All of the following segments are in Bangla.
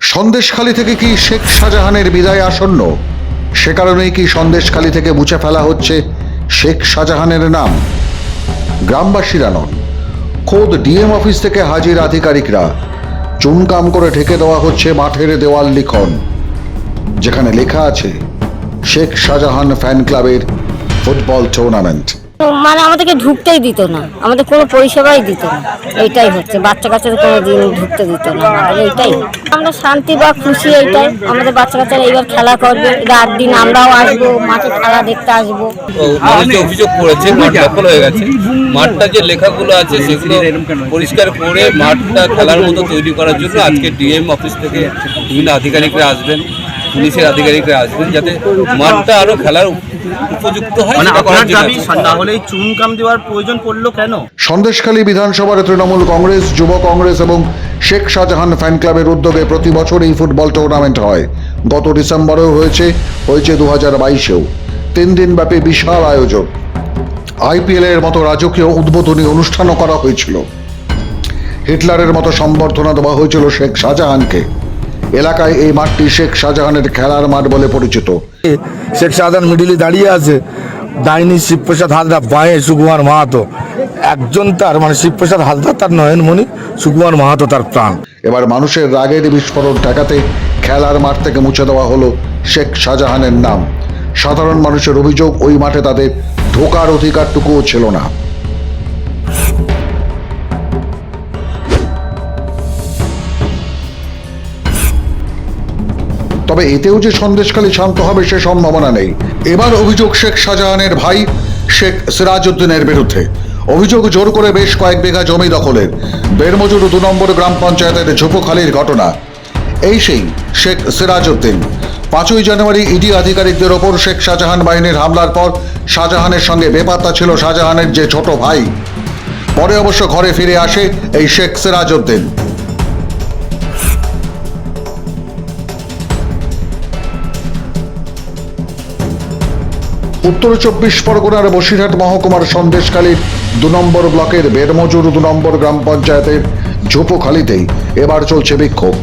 সন্দেশখালী থেকে কি শেখ শাহজাহানের বিদায় আসন্ন? সে কারণেই কি সন্দেশখালী থেকে মুছে ফেলা হচ্ছে শেখ শাহজাহানের নাম? গ্রামবাসীরা নন। খোদ ডিএম অফিস থেকে হাজির আধিকারিকরা চুনকাম করে ঢেকে দেওয়া হচ্ছে মাঠের দেওয়াল লিখন, যেখানে লেখা আছে, শেখ শাহজাহান ফ্যান ক্লাবের ফুটবল টুর্নামেন্ট মানে আমাদেরকে ঢুকতেই দিত না। আমাদের কোনো পরিষেবাই দিত না। এইটাই হচ্ছে। বাচ্চা কাচ্চাদের কোনো দিন ঢুকতে দিত না। এইটাই। আমরা শান্তি বা খুশি এইটাই। আমাদের বাচ্চা কাচ্চারা এইবার খেলা করবে। রাত দিন আমরাও আসব, মাঠে খেলা দেখতে আসব। ও মানুষ অভিযোগ করেছে, মাঠ দখল হয়ে গেছে। মাঠটা যে লেখাগুলো আছে, সেগুলো পরিষ্কার করে মাঠটা খেলার মতো তৈরি করার জন্য আজকে ডিএম অফিস থেকে বিভিন্ন আধিকারিকরা আসবেন। পুলিশের আধিকারিকরা আসবেন যাতে মাঠটা আরও খেলার উপযুক্ত হয় মানে সেটা করার আপনার জন্য দাবি আছে। না হলে চুনকাম দেওয়ার প্রয়োজন পড়ল কেন? সন্দেশখালী বিধানসভার তৃণমূল কংগ্রেস যুব কংগ্রেস এবং শেখ শাহজাহান ফ্যান ক্লাবের উদ্যোগে প্রতি বছর এই ফুটবল টুর্নামেন্ট হয়। গত ডিসেম্বরেও হয়েছে হয়েছে দু হাজার বাইশেও। তিন দিন ব্যাপী বিশাল আয়োজন। আইপিএল এর মতো রাজকীয় উদ্বোধনী অনুষ্ঠানও করা হয়েছিল। হিটলারের মতো সম্বর্ধনা দেওয়া হয়েছিল শেখ শাহজাহানকে। এলাকায় এই মাঠটি শেখ শাহজাহানের খেলার মাঠ বলে পরিচিত। শেখ শাহজাহান মিডিলে দাঁড়িয়ে আছে। ডাইনি শিবপ্রসাদ হালদার বাঁয়ে সুকুমার মাহাতো। একজন তার মানে শিবপ্রসাদ হালদার তার নয়নমণি সুকুমার মাহাতো তার প্রাণ। এবার মানুষের রাগের বিস্ফোরণ ঠেকাতে খেলার মাঠ থেকে মুছে দেওয়া হলো শেখ শাহজাহানের নাম। সাধারণ মানুষের অভিযোগ ওই মাঠে তাদের ঢোকার অধিকারটুকুও ছিল না। তবে এতেও যে সন্দেশখালী শান্ত হবে সে সম্ভাবনা নেই। এবার অভিযোগ শেখ শাহজাহানের ভাই, শেখ সিরাজউদ্দিনের বিরুদ্ধে। অভিযোগ জোর করে বেশ কয়েক বিঘা জমি দখলের। বেরমজুর দু নম্বর গ্রাম পঞ্চায়েতের ঝুপুখালির ঘটনা। এই সেই শেখ সিরাজউদ্দিন। পাঁচই জানুয়ারি ইডি আধিকারিকদের ওপর শেখ শাহজাহান বাহিনীর হামলার পর শাহজাহানের সঙ্গে বেপাত্তা ছিল শাহজাহানের যে ছোট ভাই। পরে অবশ্য ঘরে ফিরে আসে এই শেখ সিরাজউদ্দিন। উত্তর চব্বিশ পরগনার বসিরহাট মহকুমার সন্দেশখালীর দু নম্বর ব্লকের বেরমজুর দু নম্বর গ্রাম পঞ্চায়েতের ঝোপোখালীতেই এবার চলছে বিক্ষোভ।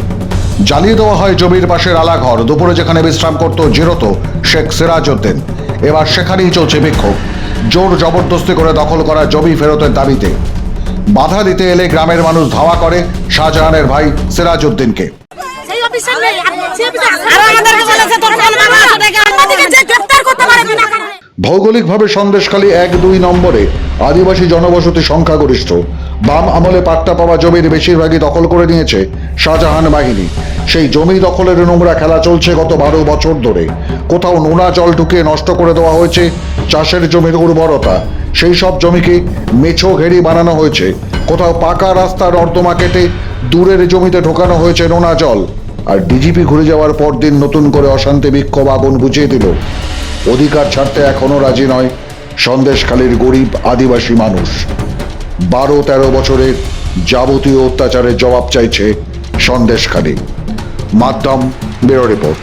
জ্বালিয়ে দেওয়া হয় জমির পাশের আলাঘর। দুপুরে যেখানে বিশ্রাম করত জিরত শেখ সিরাজউদ্দিন। এবার সেখানেই চলছে বিক্ষোভ। জোর জবরদস্তি করে দখল করা জমি ফেরতের দাবিতে। বাধা দিতে এলে গ্রামের মানুষ ধাওয়া করে শাহজাহানের ভাই সিরাজউদ্দিনকে সেই অফিসার নেই আর সেই অফিসার আর আমাদেরকে বলেছে তোর কোন মামা সেটাকে আমাদেরকে যে গ্রেফতার করতে পারে বিনা কারণে ভৌগোলিকভাবে সন্দেশখালী এক দুই নম্বরে আদিবাসী জনবসতি সংখ্যাগরিষ্ঠ। বাম আমলে পাট্টা পাওয়া জমির বেশিরভাগই দখল করে নিয়েছে শাহজাহান বাহিনী। সেই জমি দখলের নোংরা খেলা চলছে গত বারো বছর ধরে। কোথাও নোনা জল ঢুকিয়ে নষ্ট করে দেওয়া হয়েছে চাষের জমির উর্বরতা। সেই সব জমিকে মেছো ঘেরি বানানো হয়েছে। কোথাও পাকা রাস্তার নর্দমা কেটে দূরের জমিতে ঢোকানো হয়েছে নোনা জল। আর ডিজিপি ঘুরে যাওয়ার পর দিন নতুন করে অশান্তি বিক্ষোভ আগুন বুঝিয়ে দিল। অধিকার ছাড়তে এখনও রাজি নয়। সন্দেশখালীর গরিব আদিবাসী মানুষ। বারো তেরো বছরের যাবতীয় অত্যাচারের জবাব চাইছে সন্দেশখালী। মাধ্যম ব্যুরো রিপোর্ট।